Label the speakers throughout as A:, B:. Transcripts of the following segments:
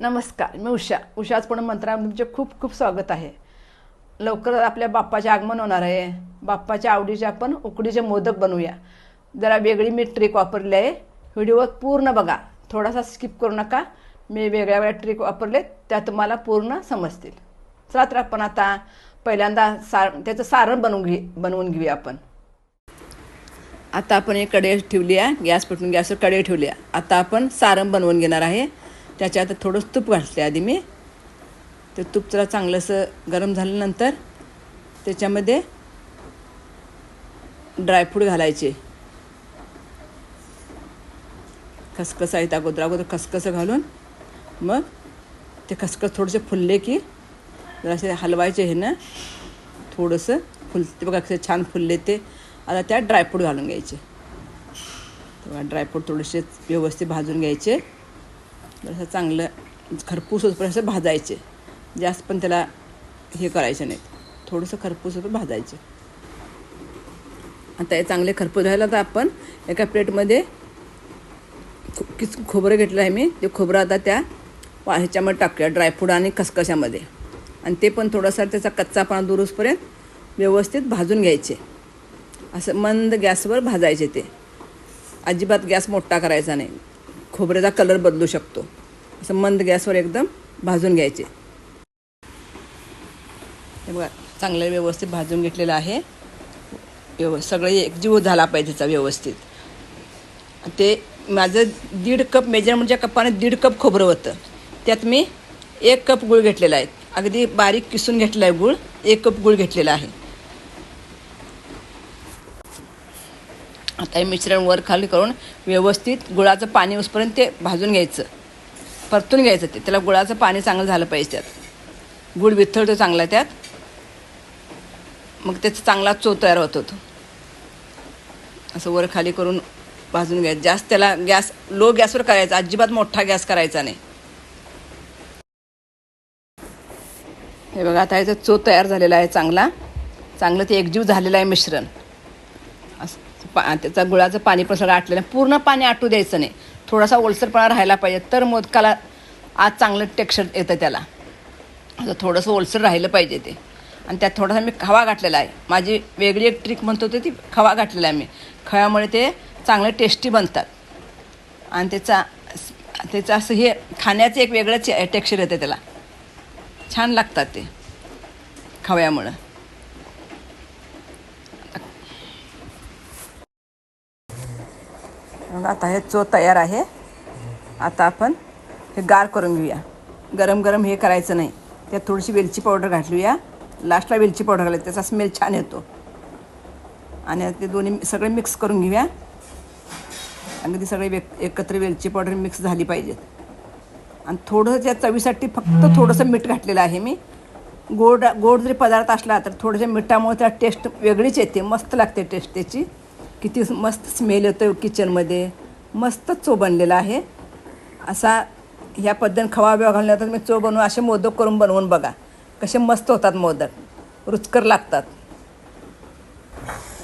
A: नमस्कार मी उषा. उषाच पण मंत्रामध्ये म्हणजे तुमचे खूप खूप स्वागत आहे. लवकरच आपल्या बाप्पाचे आगमन होणार आहे. बाप्पाच्या आवडीचे आपण उकडीचे मोदक बनवूया. जरा वेगळी मी ट्रिक वापरली आहे. व्हिडिओ पूर्ण बघा. थोडासा स्किप करू नका. मी वेगळ्या वेगळ्या ट्रिक वापरले त्या तुम्हाला पूर्ण समजतील. चला तर आपण आता पहिल्यांदा सार त्याचं सारण बनवून घे बनवून घेऊया आपण. आता आपण एक कढई ठेवली आहे. गॅस पेटून गॅसवर कढई ठेवली आहे. आता आपण सारण बनवून घेणार आहे. त्याच्यात थोडंसं तूप घातले आधी मी. ते तूप जरा चांगलंसं गरम झाल्यानंतर त्याच्यामध्ये ड्रायफ्रूट घालायचे. खसखस आहे अगोदर अगोदर खसखस घालून मग ते खसखस थोडेसे फुलले की जरासे हलवायचे हे ना थोडंसं फुलते. बघा कसे छान फुलले ते. आता त्यात ड्रायफ्रूट घालून घ्यायचे. तेव्हा ड्रायफ्रूट थोडेसे व्यवस्थित भाजून घ्यायचे. जसं चांगलं खरपूस होतपर्यंत असं भाजायचे. जास्त पण त्याला हे करायचं नाही थोडंसं खरपूस होतं भाजायचे. आता हे चांगले खरपूस झालं तर आपण. एका प्लेटमध्ये किस खोबरं घेतलं आहे मी. ते खोबरं आता त्या ह्याच्यामध्ये टाकूया ड्रायफ्रूट आणि खसखशामध्ये. आणि ते पण थोडासा त्याचा कच्चापणा दुरुस्तपर्यंत व्यवस्थित भाजून घ्यायचे. असं मंद गॅसवर भाजायचे ते. अजिबात गॅस मोठा करायचा नाही. खोबऱ्याचा कलर बदलू शकतो. असं मंद गॅसवर एकदम भाजून घ्यायचे. हे बघा चांगलं व्यवस्थित भाजून घेतलेलं आहे. व्यव सगळं एकजीव झाला पाहिजे त्याचा व्यवस्थित. ते माझं दीड कप मेजरमेंटच्या कपाने दीड कप खोबरं होतं. त्यात मी एक कप गूळ घेतलेला आहे. अगदी बारीक किसून घेतलेला आहे गूळ एक कप गूळ घेतलेला आहे. आता हे मिश्रण वर खाली करून व्यवस्थित गुळाचं पाणी उसपर्यंत ते भाजून घ्यायचं. परतून घ्यायचं ते. त्याला गुळाचं पाणी चांगलं झालं पाहिजे त्यात. गुळ विथळतो चांगला त्यात. मग त्याचा चांगला चो तयार होत होतो असं वर खाली करून भाजून घ्यायचं. जास्त त्याला गॅस लो गॅसवर करायचा. अजिबात मोठा गॅस करायचा नाही. हे बघा आता याचा चो तयार झालेला आहे चांगला. चांगलं ते एकजीव झालेलं आहे मिश्रण. पा त्याचा गुळाचं पाणी पण सगळं आटलेलं नाही पूर्ण पाणी आटू द्यायचं नाही. थोडासा ओलसरपणा राहायला पाहिजे. तर मोदकाला आज चांगलं टेक्स्चर येतं त्याला. असं थोडंसं ओलसर राहिलं पाहिजे ते. आणि त्यात थोडासा मी खवा घातलेला आहे. माझी वेगळी एक ट्रिक म्हणतो ते ती खवा घातलेला आहे मी. खव्यामुळे ते चांगले टेस्टी बनतात. आणि त्याचा त्याचं असं हे खाण्याचं एक वेगळंच टेक्स्चर येतं त्याला. छान लागतात ते खव्यामुळं. मग आता हे चो तयार आहे. आता आपण हे गार करून घेऊया. गरम गरम हे करायचं नाही. त्यात थोडीशी वेलची पावडर घातलूया. लास्टला वेलची पावडर घालायची. त्याचा स्मेल छान येतो. आणि ते दोन्ही सगळे मिक्स करून घेऊया. अगदी सगळे वे एकत्र वेलची पावडर मिक्स झाली पाहिजेत. आणि थोडं त्या चवीसाठी फक्त थोडंसं मीठ घातलेलं आहे मी. गोड गोड जरी पदार्थ असला तर थोडंसं मिठामुळे त्याला टेस्ट वेगळीच येते. मस्त लागते टेस्ट त्याची. किती मस्त स्मेल येतो किचनमध्ये मस्त चो बनलेला आहे. असा ह्या पद्धतीने खवा बिवा घालण्यात मी चो बनवून असे मोदक करून बनवून बघा. कसे मस्त होतात मोदक. रुचकर लागतात.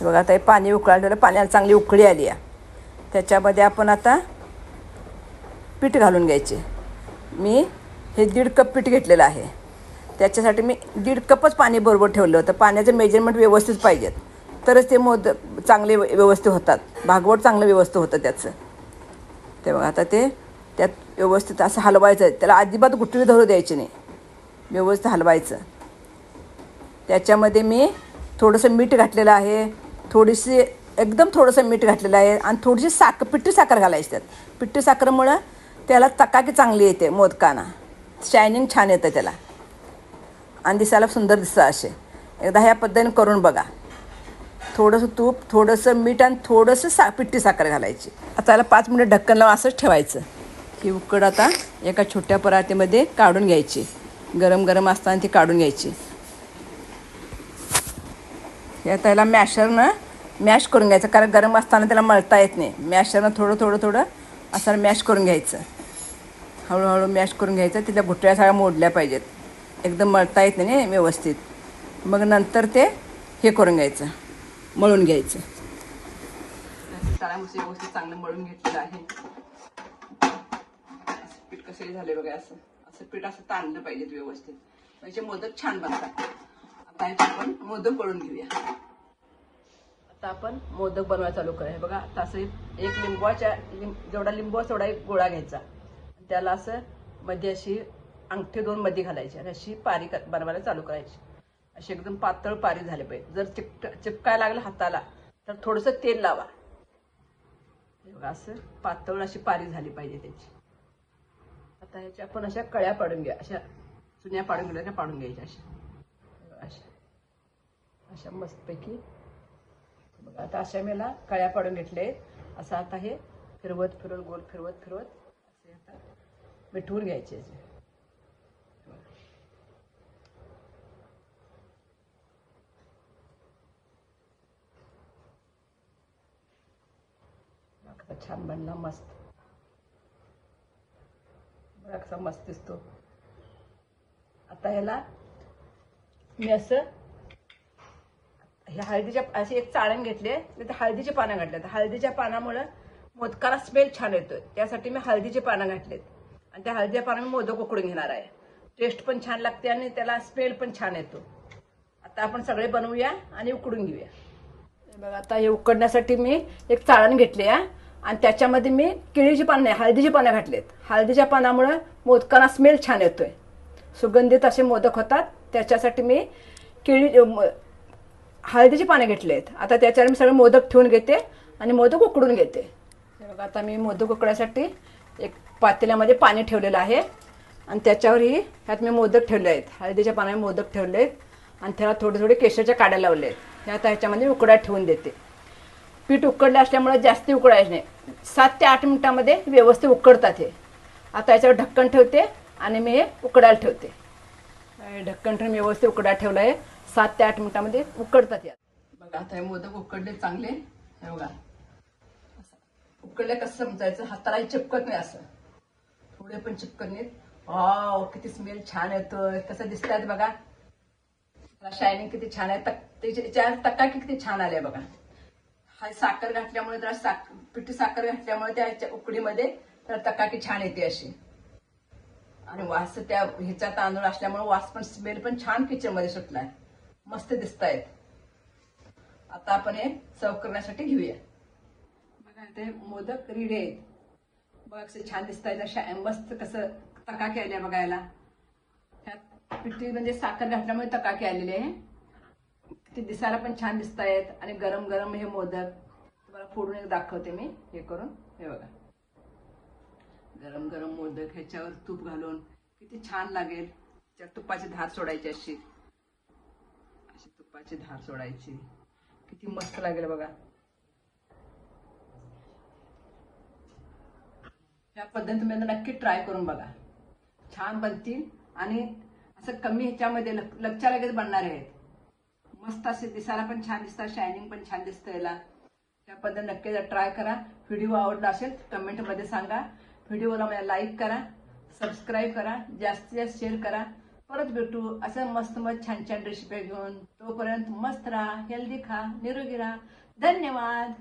A: बघा आता हे पाणी उकळालेलं पाण्याला चांगली उकळी आली आहे. त्याच्यामध्ये आपण आता पीठ घालून घ्यायचे. मी हे दीड कप पीठ घेतलेलं आहे. त्याच्यासाठी मी दीड कपच पाणी बरोबर ठेवलं होतं. पाण्याचं मेजरमेंट व्यवस्थित पाहिजेत. तरच ते मोद चांगले व्यवस्थित होतात. भागवत चांगलं व्यवस्थित होतं त्याचं. ते बघा आता ते त्यात व्यवस्थित असं हलवायचं. त्याला अजिबात गुठळी धरू द्यायची नाही. व्यवस्थित हलवायचं. त्याच्यामध्ये मी थोडंसं मीठ घातलेलं आहे. थोडीशी एकदम थोडंसं मीठ घातलेलं आहे. आणि थोडीशी साखर पिठी साखर घालायची त्यात. पिठी साखरमुळं त्याला चकाकी चांगली येते मोदकांना. शायनिंग छान येतं त्याला. आणि दिसायला सुंदर दिसतं असे. एकदा ह्या पद्धतीने करून बघा. थोडंसं तूप थोडंसं मीठ आणि थोडंसं सा पिठी साखर घालायची. आता याला पाच मिनिट ढक्कन लावून असंच ठेवायचं. ही उकड आता एका छोट्या परातीमध्ये काढून घ्यायची. गरम गरम असताना ती काढून घ्यायची. हे आता याला मॅशरनं मॅश करून घ्यायचं कारण गरम असताना त्याला मळता येत नाही. मॅशरनं थोडं थोडं थोडं असं मॅश करून घ्यायचं. हळूहळू मॅश करून घ्यायचं तिथल्या गुठळ्या सगळ्या मोडल्या पाहिजेत. एकदम मळता येत नाही व्यवस्थित. मग नंतर ते हे करून घ्यायचं. मळून घ्यायचं. तळामुळे व्यवस्थित चांगलं मळून घेतलेलं आहे. पीठ कसे झाले बघा असं. असं पीठ असं ताणलं पाहिजे व्यवस्थित. म्हणजे मोदक छान बनतात. आता आपण मोदक करून घेऊया. आता आपण मोदक बनवायला चालू करूया. बघा आता असं एक लिंबवाच्या लिंब जेवढा लिंबू तेवढा एक गोळा घ्यायचा. त्याला असं मध्ये अशी अंगठी दोन मध्ये घालायची आणि अशी पारी बनवायला चालू करायची. अशी एकदम पातळ पारी झाले पाहिजे. जर चिपट चिपकायला लागलं हाताला तर थोडंसं तेल लावा. बघा असं पातळ अशी पारी झाली पाहिजे त्याची. आता ह्याच्या आपण अशा कळ्या पाडून घ्या. अशा चुन्या पाडून गेल्या पाडून घ्यायच्या अशा. अशा. अशा मस्तपैकी. बघा आता अशा मेला कळ्या पाडून घेतले. असं आता हे फिरवत फिरवत गोल फिरवत फिरवत असे आता मिठवून घ्यायचे छान बनला मस्त. बघा कसा मस्त दिसतो. आता ह्याला मी असं हे हळदीच्या असे एक चाळण घेतले तर हळदीचे पानं घातले तर हळदीच्या पानामुळं मोदकाला स्मेल छान येतोय. त्यासाठी मी हळदीचे पानं घातलेत. आणि त्या हळदीच्या पानं मी मोदक उकडून घेणार आहे. टेस्ट पण छान लागते आणि त्याला स्मेल पण छान येतो. आता आपण सगळे बनवूया आणि उकडून घेऊया. बघा आता हे उकडण्यासाठी मी एक चाळण घेतली आहे. आणि त्याच्यामध्ये मी केळीची पानं नाही हळदीची पानं घातलेत. हळदीच्या पानामुळं मोदकांना स्मेल छान येतोय. सुगंधित असे मोदक होतात. त्याच्यासाठी मी केळी म- हळदीची पानं घेतली आहेत आता त्याच्यावर मी सगळे मोदक ठेवून घेते आणि मोदक उकडून घेते. बघा आता मी मोदक उकडायसाठी एक पातेल्यामध्ये पाणी ठेवलेलं आहे. आणि त्याच्यावरही ह्यात मी मोदक ठेवले आहेत. हळदीच्या पानाने मोदक ठेवले आहेत आणि त्याला थोडे थोडे केशरच्या काड्या लावले आहेत हे आता ह्याच्यामध्ये उकडा ठेवून देते. पीठ उकडलं असल्यामुळे जास्ती उकडायचं नाही. सात ते आठ मिनिटामध्ये व्यवस्थित उकडतात हे. आता याच्यावर ढक्कन ठेवते आणि मी हे उकडायला ठेवते. ढक्कन ठेवून व्यवस्थित उकडायला ठेवलं आहे सात ते आठ मिनिटामध्ये उकडतात यात. बघा आता हे मोदक उकडले चांगले. हे बघा. उकडले कसं समजायचं? हाताला चिपकत नाही असं. थोडे पण चिपकत नाहीत. वाव किती स्मेल छान येतोय. कसं दिसतात बघा. शायनिंग किती छान आहे. तक त्याच्या तक्का किती छान आल्या बघा. हा साखर घातल्यामुळे जरा साखर पिठी साखर घातल्यामुळे त्या ह्याच्या उकडीमध्ये तर तकाकी छान येते अशी. आणि वास त्या ह्याचा तांदूळ असल्यामुळे वास पण स्मेल पण छान किचनमध्ये सुटलाय. मस्त दिसत आहेत आता आपण हे सर्व करण्यासाठी घेऊया. बघा ते मोदक रिडे आहेत. बघा कसं छान दिसत आहेत मस्त कसं तकाकी आल्या बघायला. ह्यात पिठी म्हणजे साखर घातल्यामुळे तकाकी आलेली आहे. ते दिसायला पण छान दिसत आहेत आणि गरम गरम हे मोदक. तुम्हाला फोडून एक दाखवते मी हे करून. हे बघा. गरम गरम मोदक ह्याच्यावर तूप घालून. किती छान लागेल. त्या तुपाची धार सोडायची अशी. अशी तुपाची धार सोडायची. किती मस्त लागेल बघा. या पद्धतीने तुम्ही आता नक्की ट्राय करून बघा. छान बनतील. आणि असं कमी ह्याच्यामध्ये लग- लगेच बनणार आहेत. मस्त असे दिसायला पण छान दिसतात शायनिंग पण छान दिसतं याला. त्या पद्धत नक्की ट्राय करा. व्हिडिओ आवडला असेल कमेंटमध्ये सांगा. व्हिडिओला मला लाईक करा. सबस्क्राईब करा. जास्तीत जास्त शेअर करा. परत भेटू असं मस्त मस्त छान छान रेसिपी घेऊन. तोपर्यंत मस्त राहा हेल्दी खा निरोगी राहा. धन्यवाद.